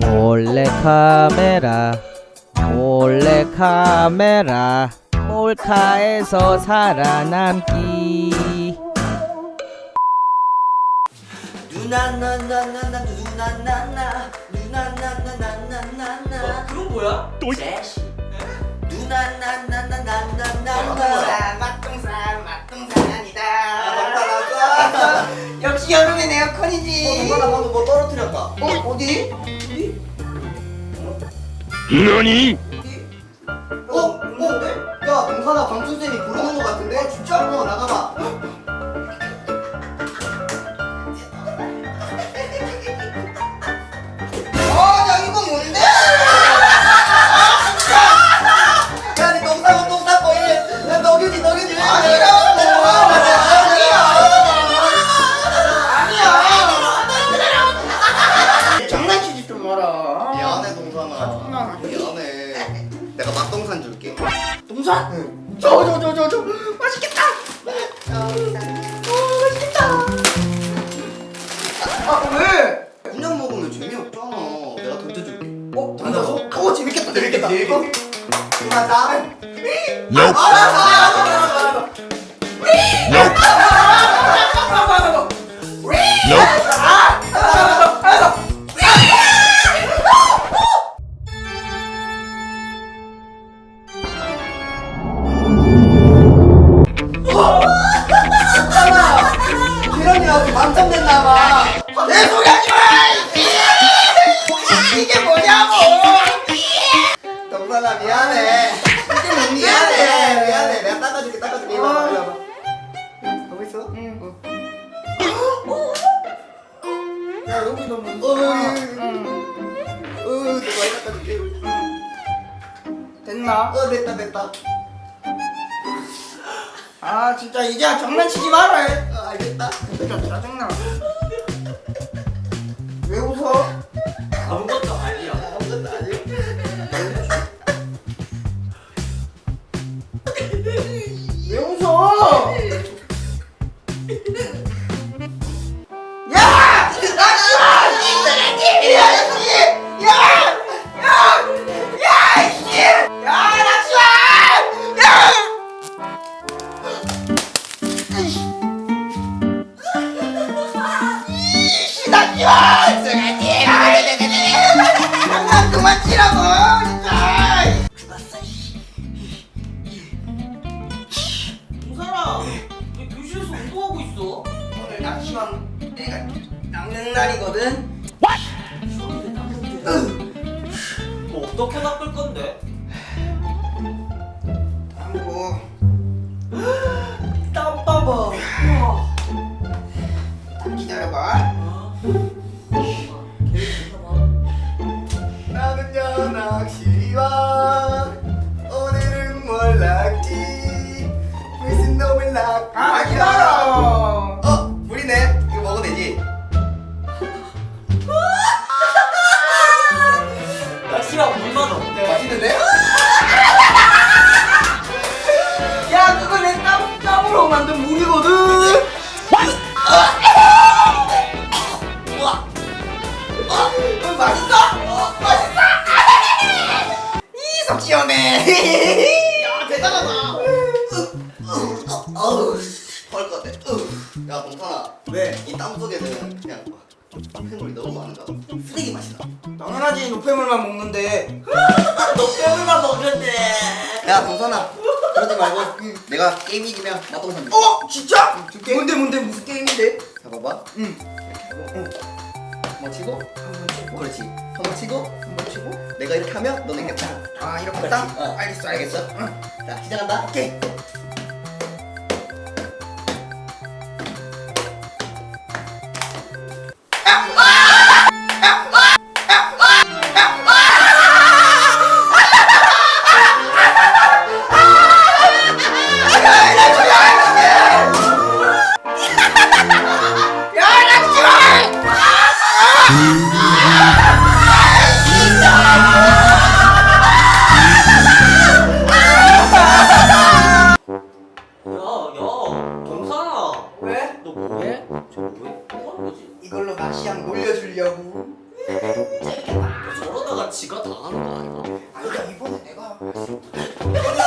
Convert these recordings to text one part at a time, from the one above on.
몰래 카메라 몰래 카메라 몰카에서 살아남기 누나나나나나 누나나나 누나나나나나나 그건 뭐야? 셋이 누나나나나나나나나 맛동산 맛동산이다 나왔어 역시 여름엔 에어컨이지 어 동산아 방금 뭐 떨어뜨렸다 어? 어디? 너니? 어? 어? 야 동산아 방sun쌤이 부르는 거 같은데? 아 진짜? 어 나가봐 아 왜? 9년 먹으면 재미없잖아. 내가 던져줄게. 어? 던져서? 어, 어, 어 재밌겠다 재밌겠다. 재밌겠다. 어? 그만다. Nope. 알았어 알았어 알았어 알았어. Nope. 알았어 알았어 알았어. Nope. 미안해 미안해 미안해 내가 닦아줄게 닦아줄게 이리 와봐 이리 와봐 하고 있어? 응. 야 여기 너무. 어, 응. 어 내가 많이 닦아줄게 됐나? 어 됐다 됐다 아 진짜 이제 장난치지 마라. 어 알겠다 진짜 짜증나. 장난이거든. 어. 뭐 어떻게 바꿀 건데? 으. 야 동산아 왜? 이땀 속에는 그냥 폐물이 너무 많은가 봐 쓰레기 맛이 나 당연하지 노폐물만 먹는데. 너 뼈물만 먹는데. 야 동산아 그러지 말고 내가 게임 이기면 맛동산 줄게 어 진짜? 줄게. 뭔데 뭔데 무슨 게임인데? 자 봐봐 응. 한번 치고 한번 치고 그렇지 한번 치고 한번 치고. 내가 이렇게 하면 너는 이렇게 딱아 이렇게. 딱. 어. 알겠어 알겠어. 알겠어? 응. 자 시작한다 오케이. ¡No!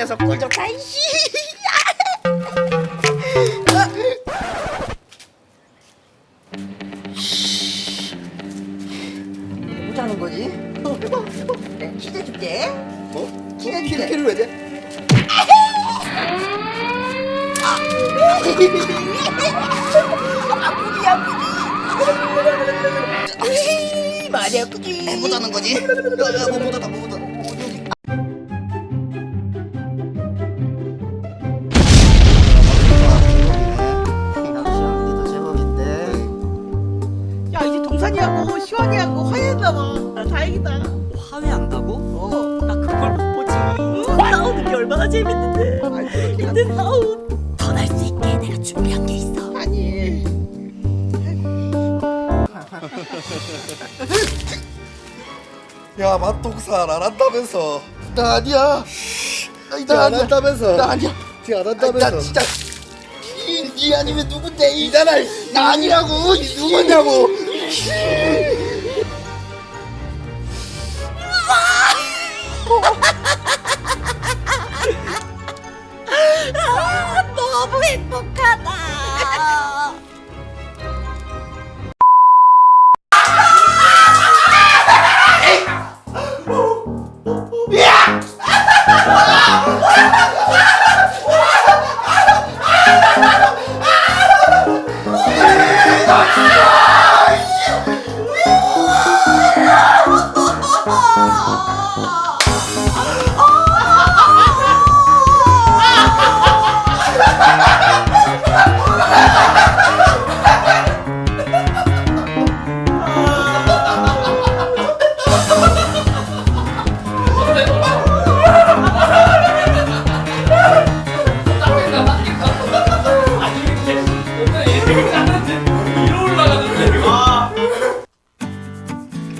녀석 꿀 좋다 이씨 뭐자는 거지? 어, 키즈 줄게 뭐? 키즈 줄게 키를 왜 돼? 아프지 아프지 많이 아프지 못 하는 거지? 야야 못 못하다 못 못하다 근데 싸움. 더 날 수 있게 내가 준비한 게 있어. 아니. 야 맛동산 안 한다면서. 나 아니야. 나안 한다면서. 나 아니야. 안 한다면서. 나 진짜 이, 니 아니면 누군데? 이잖아 나 아니라고. 이 누구냐고 너무 행복하다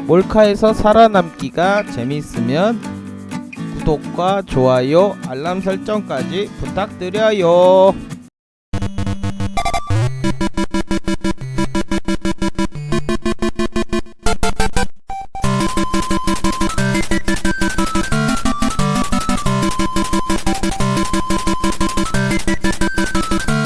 몰카에서 살아남기가 재밌으면 구독과 좋아요, 알람 설정까지 부탁드려요.